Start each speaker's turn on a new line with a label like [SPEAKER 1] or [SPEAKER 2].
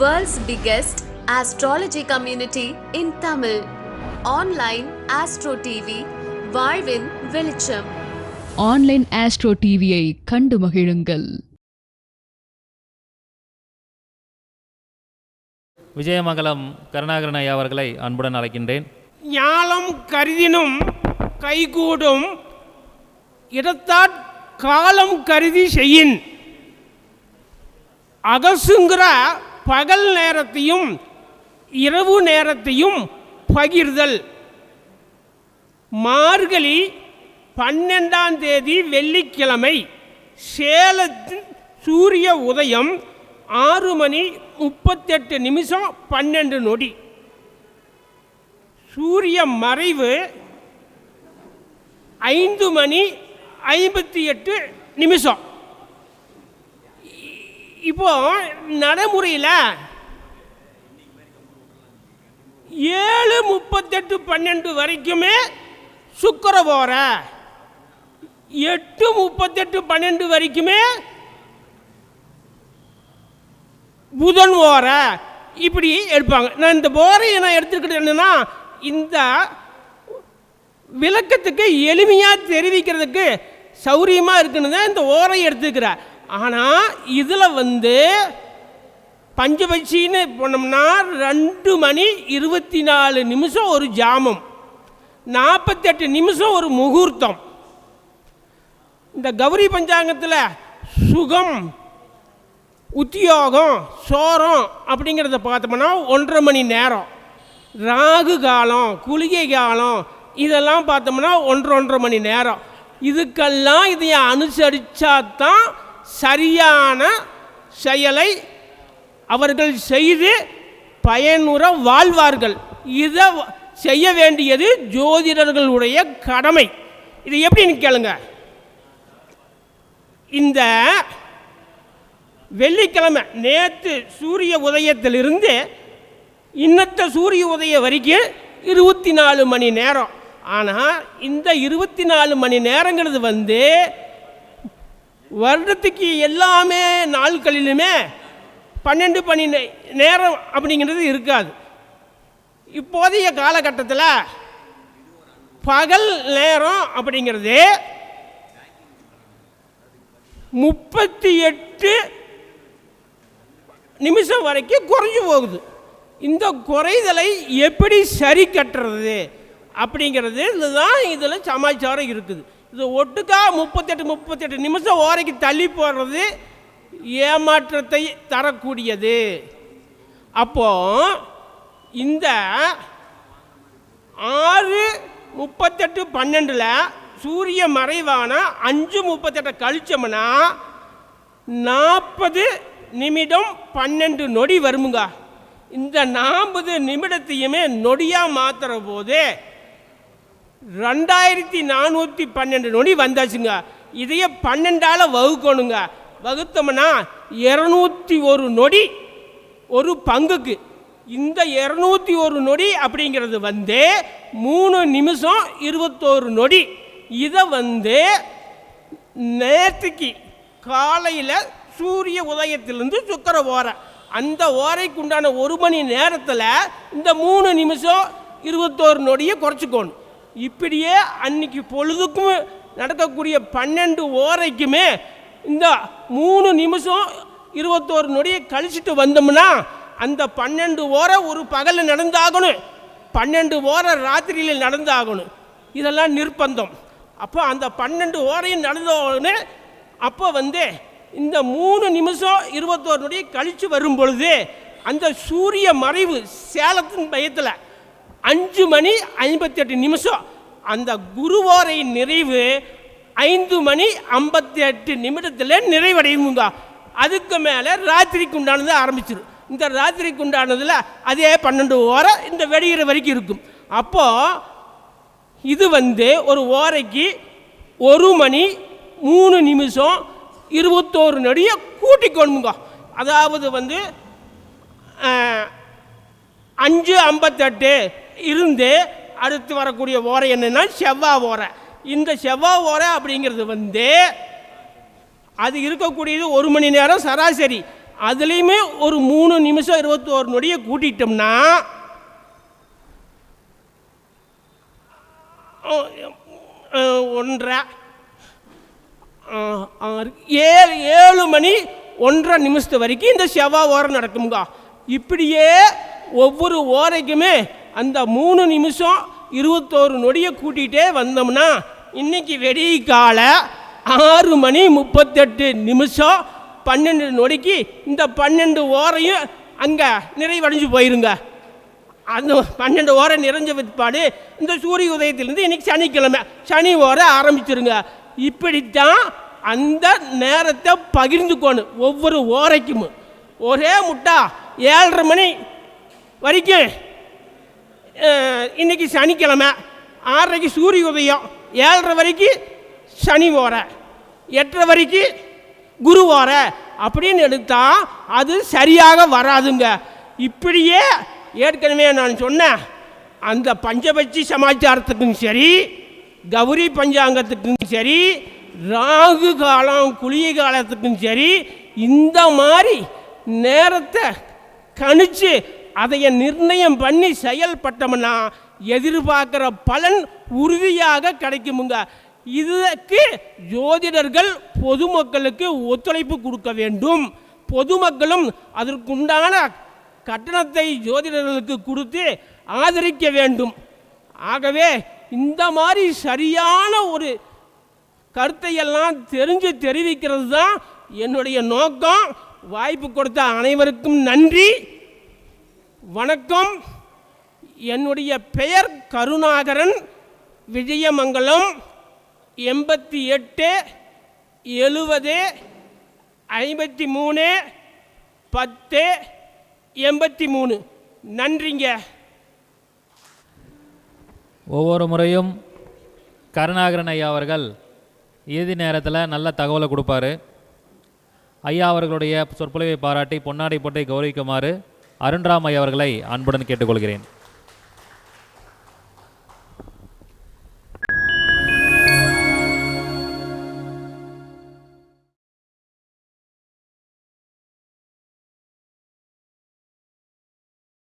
[SPEAKER 1] World's biggest astrology community in Tamil. Online Astro TV, வாழ்வின் வெளிச்சம்.
[SPEAKER 2] Online astro டிவியை கண்டு மகிழுங்கள்.
[SPEAKER 3] விஜயமங்கலம் கருணாகரன் ஐயா அவர்களை அன்புடன் அழைக்கின்றேன்.
[SPEAKER 4] ஞாலம் கருதினும் கைகூடும் இடத்தாற் காலம் கருதி செய்யின். அகசுங்கிற பகல் நேரத்தையும் இரவு நேரத்தையும் பகிர்தல். மார்கழி பன்னெண்டாம் தேதி வெள்ளிக்கிழமை சேலத்தின் சூரிய உதயம் ஆறு மணி முப்பத்தெட்டு நிமிஷம் பன்னெண்டு நொடி. சூரிய மறைவு ஐந்து மணி ஐம்பத்தி எட்டு நிமிஷம். இப்போ நடைமுறையில் ஏழு முப்பத்தெட்டு பன்னெண்டு வரைக்குமே சுக்கர போகிற எட்டு முப்பத்தெட்டு பன்னெண்டு வரைக்குமே புதன் ஓர இப்படி எடுப்பாங்க. நான் இந்த போரையை நான் எடுத்துக்கிட்டு என்னென்னா இந்த விளக்கத்துக்கு எளிமையாக தெரிவிக்கிறதுக்கு சௌரியமாக இருக்குன்னு தான் இந்த ஓரை எடுத்துக்கிறேன் ஆனால் இதில் வந்து பஞ்சபட்சின்னு போனோம்னா ரெண்டு மணி இருபத்தி நாலு நிமிஷம் ஒரு ஜாமம். நாற்பத்தெட்டு நிமிஷம் ஒரு முகூர்த்தம். இந்த கௌரி பஞ்சாங்கத்தில் சுகம் உத்தியோகம் சோரம் அப்படிங்கிறத பார்த்தோம்னா ஒன்றரை மணி நேரம். ராகு காலம் குளிகை காலம் இதெல்லாம் பார்த்தோம்னா ஒன்றரை ஒன்றரை மணி நேரம். இதுக்கெல்லாம் இதை அனுசரித்தா தான் சரியான செயலை அவர்கள் செய்து பயனுற வாழ்வார்கள். இதை செய்ய வேண்டியது ஜோதிடர்களுடைய கடமை. இது எப்படின்னு கேளுங்க? இந்த வெள்ளிக்கிழமை நேற்று சூரிய உதயத்திலிருந்து இன்னத்த சூரிய உதயம் வரைக்கும் இருபத்தி நாலு மணி நேரம். ஆனால் இந்த இருபத்தி நாலு மணி நேரங்கிறது வந்து வருடத்துக்கு எல்லாமே நாட்களிலுமே பன்னெண்டு பன்னெண்டு நே- நேரம் அப்படிங்கிறது இருக்காது. இப்போதைய காலகட்டத்தில் பகல் நேரம் அப்படிங்கிறது முப்பத்தி எட்டு நிமிஷம் வரைக்கும் குறைஞ்சு போகுது. இந்த குறைதலை எப்படி சரி கட்டுறது அப்படிங்கிறது இதுதான் இதில் சமாச்சாரம் இருக்குது. இது ஒட்டுக்கா முப்பத்தெட்டு முப்பத்தெட்டு நிமிஷம் ஓரைக்கு தள்ளி போடுறது ஏமாற்றத்தை தரக்கூடியது. அப்போ இந்த ஆறு முப்பத்தெட்டு பன்னெண்டில் சூரிய மறைவான அஞ்சு முப்பத்தெட்டை கழிச்சோம்னா நாற்பது நிமிடம் பன்னெண்டு நொடி வருமுங்க. இந்த நாற்பது நிமிடத்தையுமே நொடியாக மாற்றுற போது ரெண்டாயிரத்தி நானூற்றி பன்னெண்டு நொடி வந்தாச்சுங்க. இதையே பன்னெண்டால் வகுக்கணுங்க. வகுத்தோம்னா இரநூத்தி ஒரு நொடி ஒரு பங்குக்கு. இந்த இரநூத்தி ஒரு நொடி அப்படிங்கிறது வந்து மூணு நிமிஷம் இருபத்தோரு நொடி. இதை வந்து நேற்றுக்கு காலையில் சூரிய உதயத்திலிருந்து சுக்கர ஓரை. அந்த ஓரைக்குண்டான ஒரு மணி நேரத்தில் இந்த மூணு நிமிஷம் இருபத்தோரு நொடியை குறைச்சிக்கணும். இப்படியே அன்னைக்கு பொழுதுக்கும் நடக்கக்கூடிய பன்னெண்டு ஓரைக்குமே இந்த மூணு நிமிஷம் இருபத்தோரு நொடியை கழிச்சிட்டு வந்தோம்னா அந்த பன்னெண்டு ஓரை ஒரு பகலில் நடந்தாகணும். பன்னெண்டு ஓரை ராத்திரியில் நடந்தாகணும். இதெல்லாம் நிர்பந்தம். அப்போ அந்த பன்னெண்டு ஓரையும் நடந்தோடனே அப்போ வந்து இந்த மூணு நிமிஷம் இருபத்தோரு நொடியை கழித்து வரும் பொழுது அந்த சூரிய மறைவு சேலத்தின் பயத்தில் அஞ்சு மணி ஐம்பத்தெட்டு நிமிஷம். அந்த குருவோரை நிறைவு ஐந்து மணி ஐம்பத்தி எட்டு நிமிடத்தில் நிறைவடையும் அதுக்கு மேலே ராத்திரிக்கு உண்டானது ஆரம்பிச்சிடும் இந்த ராத்திரிக்கு உண்டானதில் அதே பன்னெண்டு ஓரை இந்த வெடிகிற வரைக்கும் இருக்கும். அப்போது இது வந்து ஒரு ஓரைக்கு ஒரு மணி மூணு நிமிஷம் இருபத்தோரு நொடியை கூட்டிக்கணுங்க அதாவது வந்து அஞ்சு ஐம்பத்தெட்டு இருந்து அடுத்து வரக்கூடிய ஓரை என்னென்னா செவ்வாய் ஓரை. இந்த செவ்வாய் ஓரை அப்படிங்கிறது வந்து அது இருக்கக்கூடியது ஒரு மணி நேரம் சராசரி. அதுலேயுமே ஒரு மூணு நிமிஷம் இருபத்தோரு நொடியை கூட்டிட்டோம்னா ஒன்றரை ஏழு ஏழு மணி ஒன்றரை நிமிஷத்து வரைக்கும் இந்த செவ்வாய் ஓரம் நடக்கும்கா. இப்படியே ஒவ்வொரு ஓரைக்குமே அந்த மூணு நிமிஷம் இருபத்தோரு நொடியை கூட்டிகிட்டே வந்தோம்னா இன்னைக்கு வெடிய கால ஆறு மணி முப்பத்தெட்டு நிமிஷம் பன்னெண்டு நொடிக்கு இந்த பன்னெண்டு ஓரையும் அங்கே நிறைவடைஞ்சு போயிருங்க. அந்த பன்னெண்டு ஓரம் நிறைஞ்ச பிற்பாடு இந்த சூரிய உதயத்திலேருந்து இன்னைக்கு சனிக்கிழமை சனி ஓரை ஆரம்பிச்சிருங்க. இப்படித்தான் அந்த நேரத்தை பகிர்ந்துக்கணும் ஒவ்வொரு ஓரைக்கும். ஒரே முட்டா ஏழரை மணி வரைக்கும் இன்றைக்கி இன்னைக்கு சனிக்கிழமை. ஆறரைக்கு சூரிய உதயம் ஏழரை வரைக்கும் சனி ஓர எட்டரை வரைக்கும் குரு ஓர அப்படின்னு எடுத்தால் அது சரியாக வராதுங்க. இப்படியே ஏற்கனவே நான் சொன்னேன். அந்த பஞ்சபட்சி சமாச்சாரத்துக்கும் சரி கௌரி பஞ்சாங்கத்துக்கும் சரி ராகு காலம் குளிய காலத்துக்கும் சரி இந்த மாதிரி நேரத்தை கணிச்சு அதைய நிர்ணயம் பண்ணி செயல்பட்டோம்னா எதிர்பார்க்குற பலன் உறுதியாக கிடைக்குமுங்க. இதுக்கு ஜோதிடர்கள் பொதுமக்களுக்கு ஒத்துழைப்பு கொடுக்க வேண்டும். பொதுமக்களும் அதற்குண்டான கட்டணத்தை ஜோதிடர்களுக்கு கொடுத்து ஆதரிக்க வேண்டும். ஆகவே இந்த மாதிரி சரியான ஒரு கருத்தையெல்லாம் தெரிஞ்சு தெரிவிக்கிறது தான் என்னுடைய நோக்கம். வாய்ப்பு கொடுத்த அனைவருக்கும் நன்றி. வணக்கம். என்னுடைய பெயர் கருணாகரன். விஜயமங்கலம் எண்பத்தி எட்டு எழுபது ஐம்பத்தி மூணு பத்து எண்பத்தி மூணு. நன்றிங்க.
[SPEAKER 3] ஒவ்வொரு முறையும் கருணாகரன் ஐயா அவர்கள் இறுதி நேரத்தில் நல்ல தகவலை கொடுப்பாரு. ஐயா அவர்களுடைய சொற்பொழிவை பாராட்டி பொன்னாடை போட்டை கௌரவிக்குமாறு அருண்ராமை அவர்களை அன்புடன் கேட்டுக்கொள்கிறேன்.